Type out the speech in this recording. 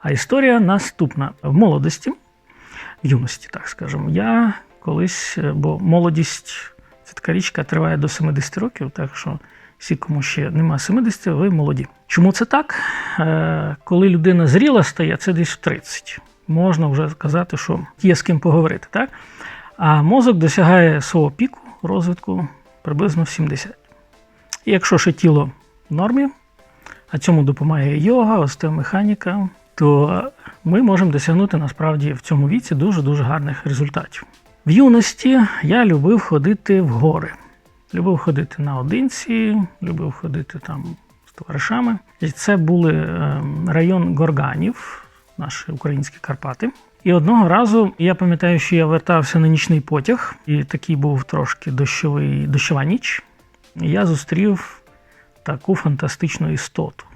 А історія наступна. В молодості, в юності, так скажемо, я колись, е, бо молодість це така річ, триває до 70 років, так що всі, кому ще нема 70, ви молоді. Чому це так? Е, Коли людина зріла стає, це десь в 30. Можна вже сказати, що є з ким поговорити. Так? А мозок досягає свого піку розвитку приблизно в 70. І якщо ще тіло в нормі, а цьому допомагає йога, остеомеханіка, то ми можемо досягнути насправді в цьому віці дуже-дуже гарних результатів. В юності я любив ходити в гори. Любив ходити наодинці, любив ходити там з товаришами. І це були е, район Горганів, наші українські Карпати. І одного разу я пам'ятаю, що я вертався на нічний потяг, і такий був трошки дощовий, дощова ніч. І я зустрів таку фантастичну істоту.